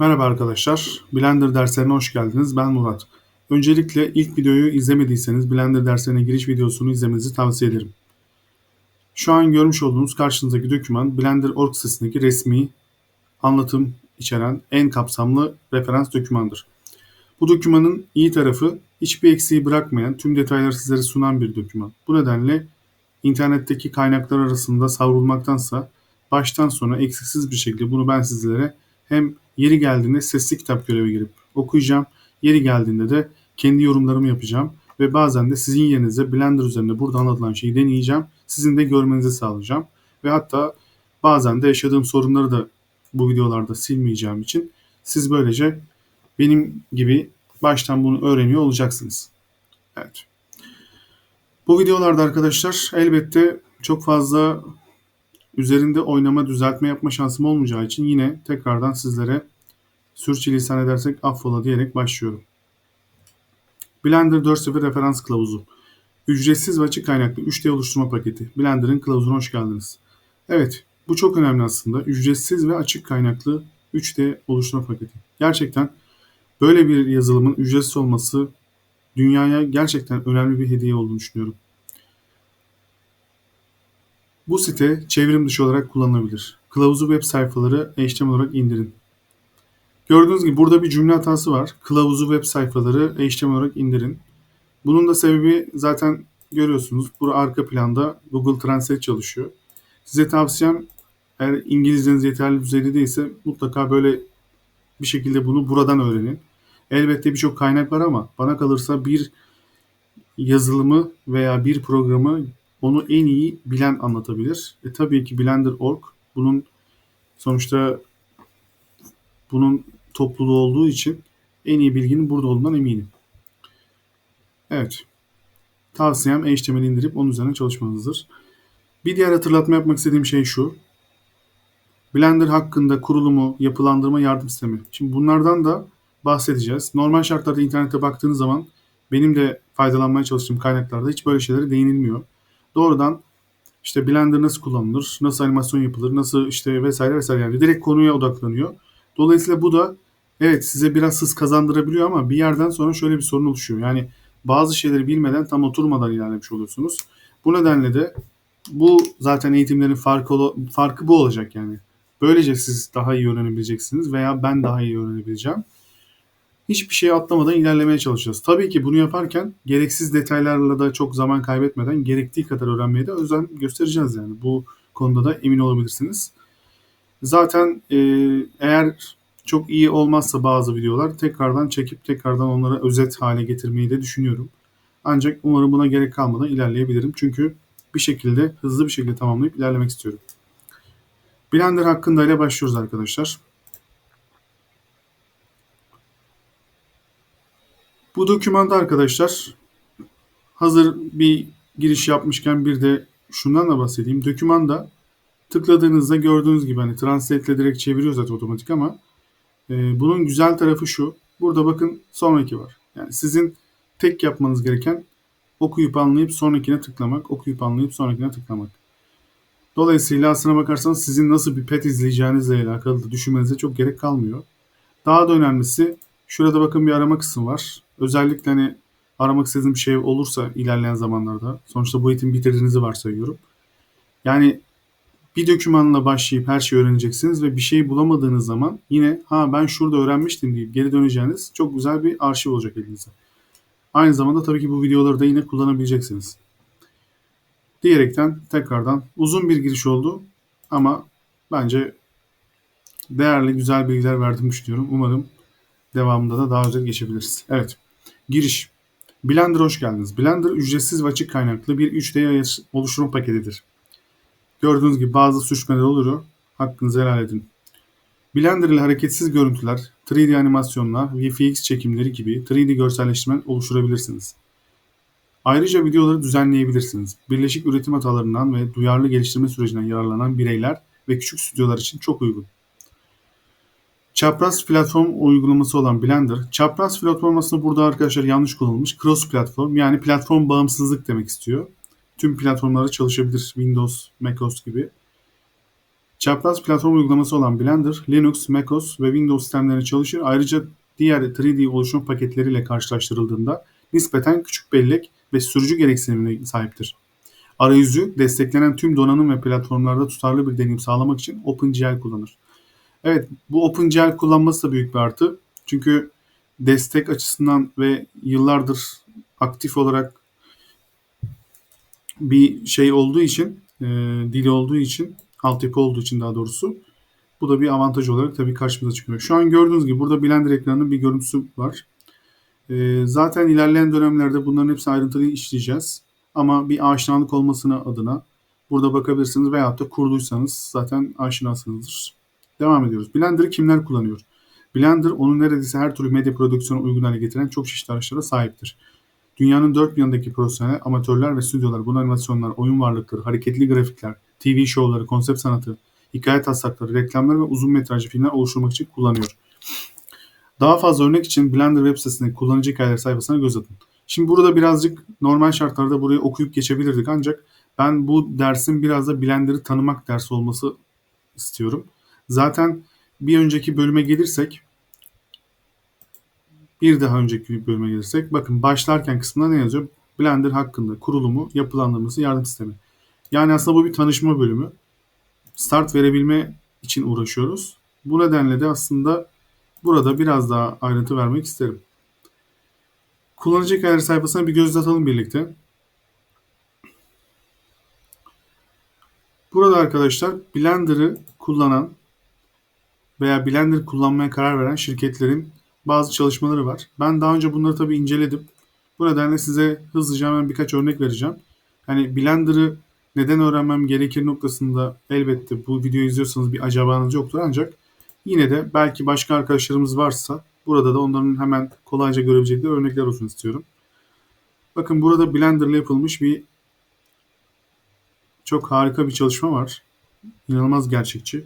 Merhaba arkadaşlar, Blender derslerine hoş geldiniz. Ben Murat. Öncelikle ilk videoyu izlemediyseniz Blender derslerine giriş videosunu izlemenizi tavsiye ederim. Şu an görmüş olduğunuz karşınızdaki doküman Blender org sitesindeki resmi anlatım içeren en kapsamlı referans dokümandır. Bu dokümanın iyi tarafı hiçbir eksiği bırakmayan, tüm detayları sizlere sunan bir doküman. Bu nedenle internetteki kaynaklar arasında savrulmaktansa baştan sona eksiksiz bir şekilde bunu ben sizlere hem yeri geldiğinde sesli kitap görevi girip okuyacağım. Yeri geldiğinde de kendi yorumlarımı yapacağım ve bazen de sizin yerinize Blender üzerinde burada anlatılan şeyi deneyeceğim. Sizin de görmenizi sağlayacağım. Ve hatta bazen de yaşadığım sorunları da bu videolarda silmeyeceğim için siz böylece benim gibi baştan bunu öğreniyor olacaksınız. Evet. Bu videolarda arkadaşlar elbette çok fazla üzerinde oynama, düzeltme yapma şansım olmayacağı için yine tekrardan sizlere sürçülisan edersek affola diyerek başlıyorum. Blender 4.0 referans kılavuzu. Ücretsiz ve açık kaynaklı 3D oluşturma paketi. Blender'ın kılavuzuna hoş geldiniz. Evet, bu çok önemli aslında. Ücretsiz ve açık kaynaklı 3D oluşturma paketi. Gerçekten böyle bir yazılımın ücretsiz olması dünyaya gerçekten önemli bir hediye olduğunu düşünüyorum. Bu site çevrim dışı olarak kullanılabilir. Kılavuzu web sayfaları HTML olarak indirin. Gördüğünüz gibi burada bir cümle hatası var. Kılavuzu web sayfaları HTML olarak indirin. Bunun da sebebi zaten görüyorsunuz. Bu arka planda Google Translate çalışıyor. Size tavsiyem eğer İngilizceniz yeterli düzeyde değilse mutlaka böyle bir şekilde bunu buradan öğrenin. Elbette birçok kaynak var ama bana kalırsa bir yazılımı veya bir programı onu en iyi bilen anlatabilir. E tabii ki Blender.org bunun sonuçta bunun topluluğu olduğu için en iyi bilginin burada olduğundan eminim. Evet. Tavsiyem HTML indirip onun üzerine çalışmanızdır. Bir diğer hatırlatma yapmak istediğim şey şu. Blender hakkında kurulumu, yapılandırma yardım sistemi. Şimdi bunlardan da bahsedeceğiz. Normal şartlarda internete baktığınız zaman benim de faydalanmaya çalıştığım kaynaklarda hiç böyle şeylere değinilmiyor. Doğrudan işte Blender nasıl kullanılır, nasıl animasyon yapılır, nasıl işte vesaire vesaire yani direkt konuya odaklanıyor. Dolayısıyla bu da evet size biraz hız kazandırabiliyor ama bir yerden sonra şöyle bir sorun oluşuyor. Yani bazı şeyleri bilmeden tam oturmadan ilerlemiş oluyorsunuz. Bu nedenle de bu zaten eğitimlerin farkı, farkı bu olacak yani. Böylece siz daha iyi öğrenebileceksiniz veya ben daha iyi öğrenebileceğim. Hiçbir şey atlamadan ilerlemeye çalışacağız. Tabii ki bunu yaparken gereksiz detaylarla da çok zaman kaybetmeden gerektiği kadar öğrenmeye de özen göstereceğiz yani. Bu konuda da emin olabilirsiniz. Zaten e, eğer çok iyi olmazsa bazı videolar tekrardan çekip tekrardan onlara özet hale getirmeyi de düşünüyorum. Ancak umarım buna gerek kalmadan ilerleyebilirim. Çünkü bir şekilde hızlı bir şekilde tamamlayıp ilerlemek istiyorum. Blender hakkında ile başlıyoruz arkadaşlar. Bu dokümanda arkadaşlar hazır bir giriş yapmışken bir de şundan da bahsedeyim. Dokümanda tıkladığınızda gördüğünüz gibi hani translate ile direkt çeviriyor zaten otomatik ama e, bunun güzel tarafı şu. Burada bakın sonraki var. Yani sizin tek yapmanız gereken okuyup anlayıp sonrakine tıklamak, okuyup anlayıp sonrakine tıklamak. Dolayısıyla aslına bakarsanız sizin nasıl bir pet izleyeceğinizle alakalı da düşünmenize çok gerek kalmıyor. Daha da önemlisi şurada bakın bir arama kısmı var. Özellikle hani aramak istediğiniz bir şey olursa ilerleyen zamanlarda sonuçta bu eğitimi bitirdiğinizi varsayıyorum. Yani bir dokümanla başlayıp her şeyi öğreneceksiniz ve bir şey bulamadığınız zaman yine ha ben şurada öğrenmiştim deyip geri döneceğiniz çok güzel bir arşiv olacak elinizde. Aynı zamanda tabii ki bu videoları da yine kullanabileceksiniz. Diyerekten tekrardan uzun bir giriş oldu ama bence değerli güzel bilgiler verdiğimi düşünüyorum. Umarım devamında da daha güzel geçebiliriz. Evet. Giriş. Blender hoş geldiniz. Blender ücretsiz ve açık kaynaklı bir 3D oluşturma paketidir. Gördüğünüz gibi bazı sürçmeler oluyor. Hakkınızı helal edin. Blender ile hareketsiz görüntüler, 3D animasyonlar, VFX çekimleri gibi 3D görselleştirme oluşturabilirsiniz. Ayrıca videoları düzenleyebilirsiniz. Birleşik üretim hatalarından ve duyarlı geliştirme sürecinden yararlanan bireyler ve küçük stüdyolar için çok uygun. Çapraz platform uygulaması olan Blender, çapraz platform aslında burada arkadaşlar yanlış kullanılmış. Cross platform yani platform bağımsızlık demek istiyor. Tüm platformlarda çalışabilir. Windows, macOS gibi. Çapraz platform uygulaması olan Blender, Linux, macOS ve Windows sistemlerine çalışır. Ayrıca diğer 3D oluşum paketleriyle karşılaştırıldığında nispeten küçük bellek ve sürücü gereksinimine sahiptir. Arayüzü desteklenen tüm donanım ve platformlarda tutarlı bir deneyim sağlamak için OpenGL kullanır. Evet, bu OpenGL kullanması da büyük bir artı. Çünkü destek açısından ve yıllardır aktif olarak bir şey olduğu için, e, dili olduğu için, altyapı olduğu için daha doğrusu bu da bir avantaj olarak tabii karşımıza çıkıyor. Şu an gördüğünüz gibi burada Blender ekranının bir görüntüsü var. E, zaten ilerleyen dönemlerde bunların hepsini ayrıntılı işleyeceğiz. Ama bir aşinalık olmasına adına burada bakabilirsiniz veyahut da kurduysanız zaten aşinasınızdır. Devam ediyoruz. Blender'ı kimler kullanıyor? Blender onu neredeyse her türlü medya prodüksiyonu uygun hale getiren çok çeşitli araçlara sahiptir. Dünyanın dört bir yanındaki profesyonel, amatörler ve stüdyolar, bunun animasyonlar, oyun varlıkları, hareketli grafikler, TV şovları, konsept sanatı, hikaye taslakları, reklamlar ve uzun metrajlı filmler oluşturmak için kullanıyor. Daha fazla örnek için Blender web sitesindeki kullanıcı hikayeleri sayfasına göz atın. Şimdi burada birazcık normal şartlarda burayı okuyup geçebilirdik ancak ben bu dersin biraz da Blender'ı tanımak dersi olması istiyorum. Zaten bir önceki bölüme gelirsek bir daha önceki bölüme gelirsek bakın başlarken kısmında ne yazıyor? Blender hakkında kurulumu, yapılandırması, yardım sistemi. Yani aslında bu bir tanışma bölümü. Start verebilme için uğraşıyoruz. Bu nedenle de aslında burada biraz daha ayrıntı vermek isterim. Kullanıcı hikayeleri sayfasına bir göz atalım birlikte. Burada arkadaşlar Blender'ı kullanan veya Blender kullanmaya karar veren şirketlerin bazı çalışmaları var. Ben daha önce bunları tabii inceledim. Bu nedenle size hızlıca hemen birkaç örnek vereceğim. Hani Blender'ı neden öğrenmem gerekir noktasında elbette bu videoyu izliyorsanız bir acabanız yoktur ancak yine de belki başka arkadaşlarımız varsa burada da onların hemen kolayca görebilecekleri örnekler olsun istiyorum. Bakın burada Blender yapılmış bir çok harika bir çalışma var. İnanılmaz gerçekçi.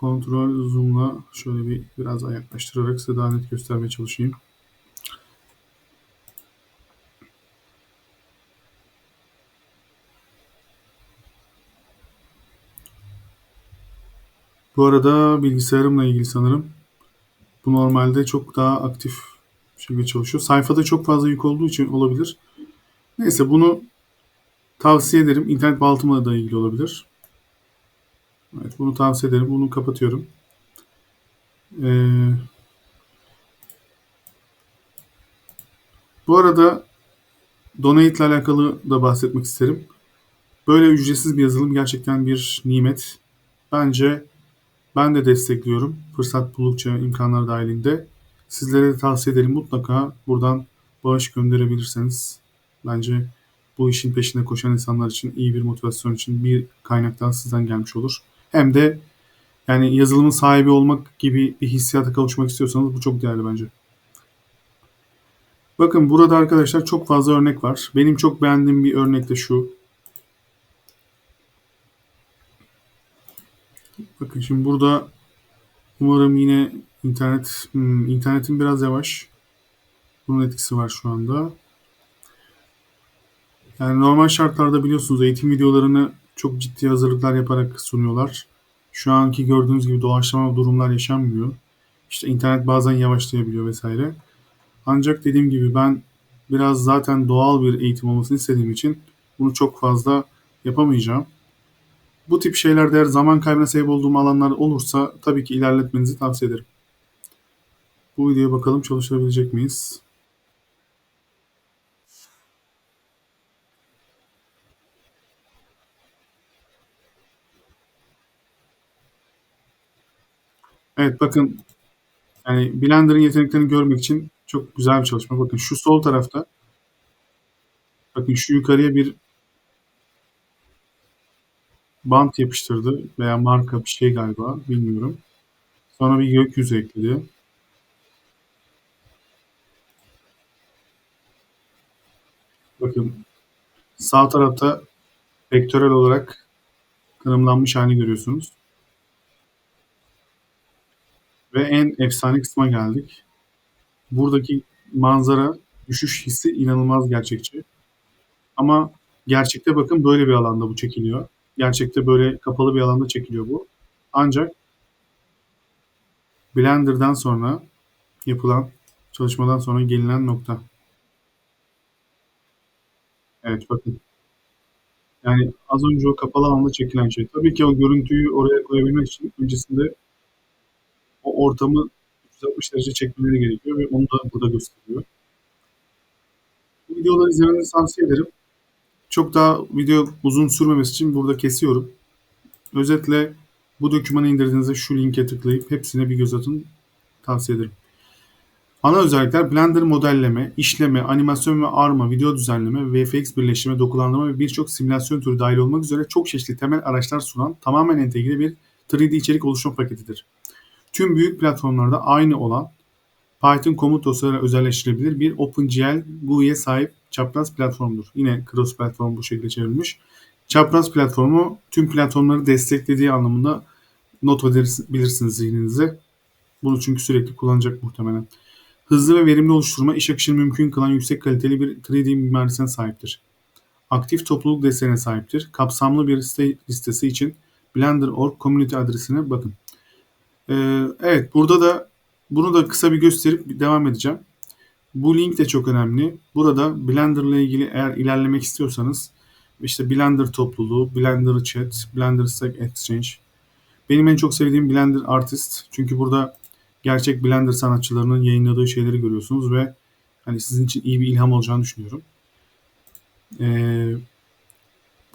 Kontrol zoom'la şöyle bir biraz yaklaştırarak size daha net göstermeye çalışayım. Bu arada bilgisayarımla ilgili sanırım. Bu normalde çok daha aktif şekilde çalışıyor. Sayfada çok fazla yük olduğu için olabilir. Neyse bunu tavsiye ederim. İnternet bağlantımla da ilgili olabilir. Evet bunu tavsiye ederim. Bunu kapatıyorum. Ee, bu arada Donate ile alakalı da bahsetmek isterim. Böyle ücretsiz bir yazılım gerçekten bir nimet. Bence ben de destekliyorum. Fırsat buldukça imkanlar dahilinde. Sizlere de tavsiye ederim mutlaka buradan bağış gönderebilirseniz bence bu işin peşinde koşan insanlar için iyi bir motivasyon için bir kaynaktan sizden gelmiş olur. Hem de yani yazılımın sahibi olmak gibi bir hissiyata kavuşmak istiyorsanız bu çok değerli bence. Bakın burada arkadaşlar çok fazla örnek var. Benim çok beğendiğim bir örnek de şu. Bakın şimdi burada umarım yine internet hmm, internetin biraz yavaş. Bunun etkisi var şu anda. Yani normal şartlarda biliyorsunuz eğitim videolarını çok ciddi hazırlıklar yaparak sunuyorlar. Şu anki gördüğünüz gibi doğaçlama durumlar yaşanmıyor. İşte internet bazen yavaşlayabiliyor vesaire. Ancak dediğim gibi ben biraz zaten doğal bir eğitim olmasını istediğim için bunu çok fazla yapamayacağım. Bu tip şeylerde eğer zaman kaybına sebep olduğum alanlar olursa tabii ki ilerletmenizi tavsiye ederim. Bu videoya bakalım çalışabilecek miyiz? Evet bakın yani Blender'ın yeteneklerini görmek için çok güzel bir çalışma. Bakın şu sol tarafta bakın şu yukarıya bir bant yapıştırdı veya marka bir şey galiba bilmiyorum. Sonra bir gökyüzü ekledi. Bakın sağ tarafta vektörel olarak tanımlanmış halini görüyorsunuz. Ve en efsane kısma geldik. Buradaki manzara, düşüş hissi inanılmaz gerçekçi. Ama gerçekte bakın böyle bir alanda bu çekiliyor. Gerçekte böyle kapalı bir alanda çekiliyor bu. Ancak Blender'dan sonra yapılan çalışmadan sonra gelinen nokta. Evet bakın. Yani az önce o kapalı alanda çekilen şey. Tabii ki o görüntüyü oraya koyabilmek için öncesinde o ortamı 360 derece çekmeleri gerekiyor ve onu da burada gösteriyor. Bu videoları izlemenizi tavsiye ederim. Çok daha video uzun sürmemesi için burada kesiyorum. Özetle bu dokümanı indirdiğinizde şu linke tıklayıp hepsine bir göz atın tavsiye ederim. Ana özellikler Blender modelleme, işleme, animasyon ve arma, video düzenleme, VFX birleştirme, dokulandırma ve birçok simülasyon türü dahil olmak üzere çok çeşitli temel araçlar sunan tamamen entegre bir 3D içerik oluşturma paketidir. Tüm büyük platformlarda aynı olan Python komut dosyaları özelleştirilebilir bir OpenGL GUI'ye sahip çapraz platformdur. Yine cross platform bu şekilde çevrilmiş. Çapraz platformu tüm platformları desteklediği anlamında not edebilirsiniz zihninize. Bunu çünkü sürekli kullanacak muhtemelen. Hızlı ve verimli oluşturma iş akışını mümkün kılan yüksek kaliteli bir 3D mimarisine sahiptir. Aktif topluluk desteğine sahiptir. Kapsamlı bir liste, listesi için Blender.org community adresine bakın. Ee, evet burada da bunu da kısa bir gösterip devam edeceğim. Bu link de çok önemli. Burada Blender ile ilgili eğer ilerlemek istiyorsanız işte Blender topluluğu, Blender chat, Blender Stack Exchange. Benim en çok sevdiğim Blender Artist. Çünkü burada gerçek Blender sanatçılarının yayınladığı şeyleri görüyorsunuz ve hani sizin için iyi bir ilham olacağını düşünüyorum. Ee,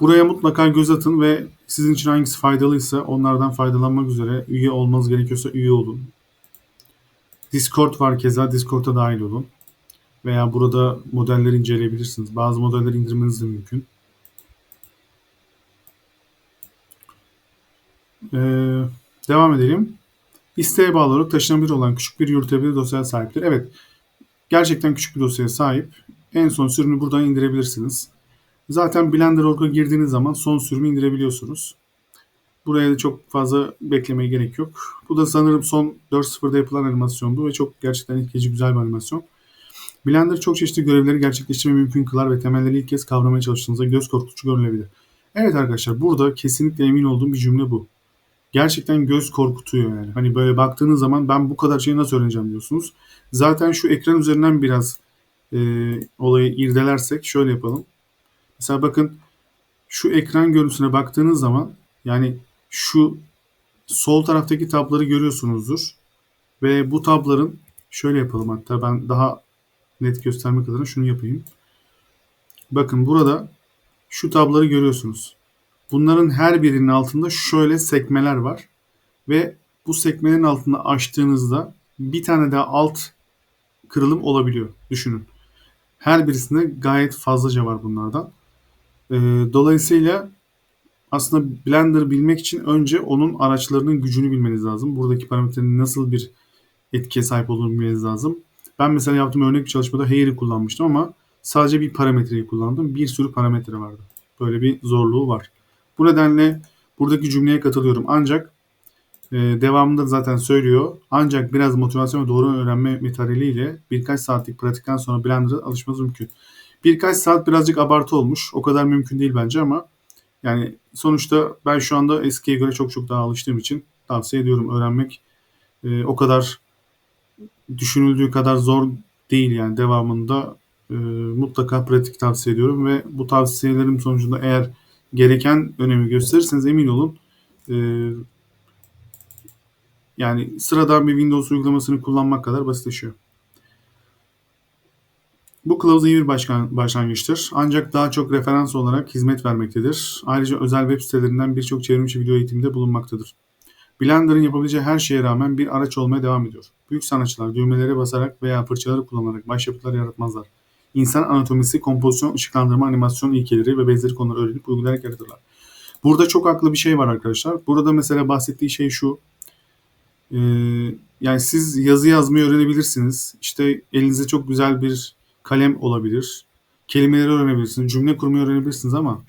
buraya mutlaka göz atın ve sizin için hangisi faydalıysa onlardan faydalanmak üzere üye olmanız gerekiyorsa üye olun. Discord var keza Discord'a dahil olun. Veya burada modelleri inceleyebilirsiniz. Bazı modelleri indirmeniz de mümkün. Ee, devam edelim. İsteğe bağlı olarak taşınabilir olan küçük bir yürütebilir dosyaya sahiptir. Evet, gerçekten küçük bir dosyaya sahip. En son sürümü buradan indirebilirsiniz. Zaten Blender.org'a girdiğiniz zaman son sürümü indirebiliyorsunuz. Buraya da çok fazla beklemeye gerek yok. Bu da sanırım son 4.0'da yapılan animasyondu ve çok gerçekten etkileyici güzel bir animasyon. Blender çok çeşitli görevleri gerçekleştirmeyi mümkün kılar ve temelleri ilk kez kavramaya çalıştığınızda göz korkutucu görülebilir. Evet arkadaşlar burada kesinlikle emin olduğum bir cümle bu. Gerçekten göz korkutuyor yani. Hani böyle baktığınız zaman ben bu kadar şeyi nasıl öğreneceğim diyorsunuz. Zaten şu ekran üzerinden biraz e, olayı irdelersek şöyle yapalım. Mesela bakın şu ekran görüntüsüne baktığınız zaman yani şu sol taraftaki tabları görüyorsunuzdur. Ve bu tabların şöyle yapalım hatta ben daha net göstermek adına şunu yapayım. Bakın burada şu tabları görüyorsunuz. Bunların her birinin altında şöyle sekmeler var. Ve bu sekmelerin altında açtığınızda bir tane daha alt kırılım olabiliyor. Düşünün. Her birisinde gayet fazlaca var bunlardan. Ee, dolayısıyla aslında Blender bilmek için önce onun araçlarının gücünü bilmeniz lazım. Buradaki parametrenin nasıl bir etkiye sahip olduğunu bilmeniz lazım. Ben mesela yaptığım örnek bir çalışmada Hair'i kullanmıştım ama sadece bir parametreyi kullandım. Bir sürü parametre vardı. Böyle bir zorluğu var. Bu nedenle buradaki cümleye katılıyorum. Ancak e, devamında zaten söylüyor. Ancak biraz motivasyon ve doğru öğrenme materyaliyle birkaç saatlik pratikten sonra Blender'a alışmanız mümkün. Birkaç saat birazcık abartı olmuş. O kadar mümkün değil bence ama yani sonuçta ben şu anda eskiye göre çok çok daha alıştığım için tavsiye ediyorum öğrenmek. E, o kadar düşünüldüğü kadar zor değil yani devamında e, mutlaka pratik tavsiye ediyorum ve bu tavsiyelerim sonucunda eğer gereken önemi gösterirseniz emin olun e, yani sıradan bir Windows uygulamasını kullanmak kadar basitleşiyor. Bu kılavuz iyi bir başkan, başlangıçtır. Ancak daha çok referans olarak hizmet vermektedir. Ayrıca özel web sitelerinden birçok çevrimiçi video eğitimde bulunmaktadır. Blender'ın yapabileceği her şeye rağmen bir araç olmaya devam ediyor. Büyük sanatçılar düğmelere basarak veya fırçaları kullanarak başyapıtlar yaratmazlar. İnsan anatomisi, kompozisyon, ışıklandırma, animasyon ilkeleri ve benzeri konuları öğrenip uygulayarak yaratırlar. Burada çok haklı bir şey var arkadaşlar. Burada mesela bahsettiği şey şu. Ee, yani siz yazı yazmayı öğrenebilirsiniz. İşte elinizde çok güzel bir kalem olabilir. Kelimeleri öğrenebilirsiniz. Cümle kurmayı öğrenebilirsiniz ama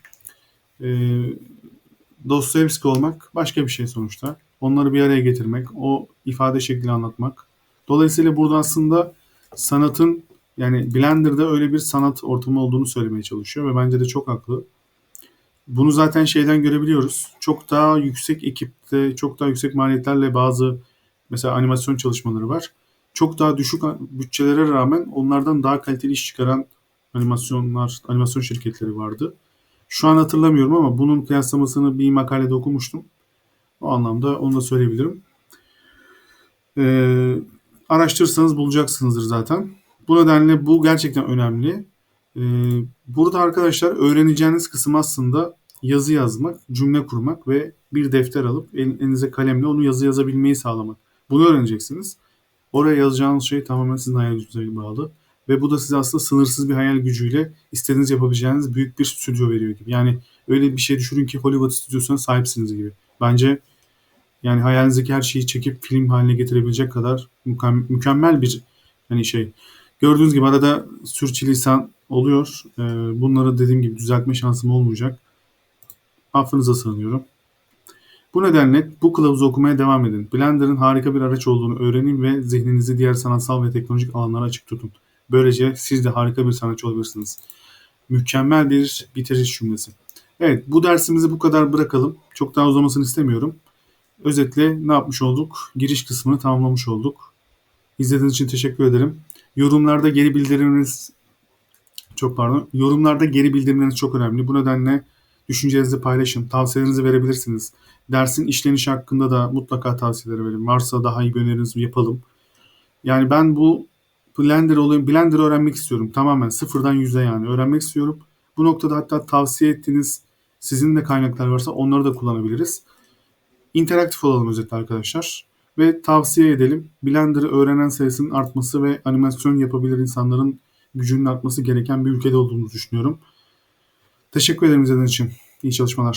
e, Dostoyevski olmak başka bir şey sonuçta. Onları bir araya getirmek, o ifade şeklini anlatmak. Dolayısıyla burada aslında sanatın yani Blender'da öyle bir sanat ortamı olduğunu söylemeye çalışıyor ve bence de çok haklı. Bunu zaten şeyden görebiliyoruz. Çok daha yüksek ekipte, çok daha yüksek maliyetlerle bazı mesela animasyon çalışmaları var. Çok daha düşük bütçelere rağmen onlardan daha kaliteli iş çıkaran animasyonlar, animasyon şirketleri vardı. Şu an hatırlamıyorum ama bunun kıyaslamasını bir makalede okumuştum. O anlamda onu da söyleyebilirim. Ee, araştırırsanız bulacaksınızdır zaten. Bu nedenle bu gerçekten önemli. Ee, burada arkadaşlar öğreneceğiniz kısım aslında yazı yazmak, cümle kurmak ve bir defter alıp elinize kalemle onu yazı yazabilmeyi sağlamak. Bunu öğreneceksiniz. Oraya yazacağınız şey tamamen sizin hayal gücünüze bağlı. Ve bu da size aslında sınırsız bir hayal gücüyle istediğiniz yapabileceğiniz büyük bir stüdyo veriyor gibi. Yani öyle bir şey düşünün ki Hollywood stüdyosuna sahipsiniz gibi. Bence yani hayalinizdeki her şeyi çekip film haline getirebilecek kadar mükemmel, bir hani şey. Gördüğünüz gibi arada sürçülisan oluyor. Ee, bunları dediğim gibi düzeltme şansım olmayacak. Affınıza sığınıyorum. Bu nedenle bu kılavuzu okumaya devam edin. Blender'ın harika bir araç olduğunu öğrenin ve zihninizi diğer sanatsal ve teknolojik alanlara açık tutun. Böylece siz de harika bir sanatçı olabilirsiniz. Mükemmel bir bitiriş cümlesi. Evet bu dersimizi bu kadar bırakalım. Çok daha uzamasını istemiyorum. Özetle ne yapmış olduk? Giriş kısmını tamamlamış olduk. İzlediğiniz için teşekkür ederim. Yorumlarda geri bildirimleriniz çok pardon. Yorumlarda geri bildirimleriniz çok önemli. Bu nedenle düşüncelerinizi paylaşın. Tavsiyelerinizi verebilirsiniz. Dersin işlenişi hakkında da mutlaka tavsiyeler verin. Varsa daha iyi bir öneriniz yapalım. Yani ben bu Blender olayım, Blender öğrenmek istiyorum. Tamamen sıfırdan yüze yani öğrenmek istiyorum. Bu noktada hatta tavsiye ettiğiniz sizin de kaynaklar varsa onları da kullanabiliriz. İnteraktif olalım özetle arkadaşlar. Ve tavsiye edelim. Blender'ı öğrenen sayısının artması ve animasyon yapabilir insanların gücünün artması gereken bir ülkede olduğumuzu düşünüyorum. Teşekkür ederim izlediğiniz için. İyi çalışmalar.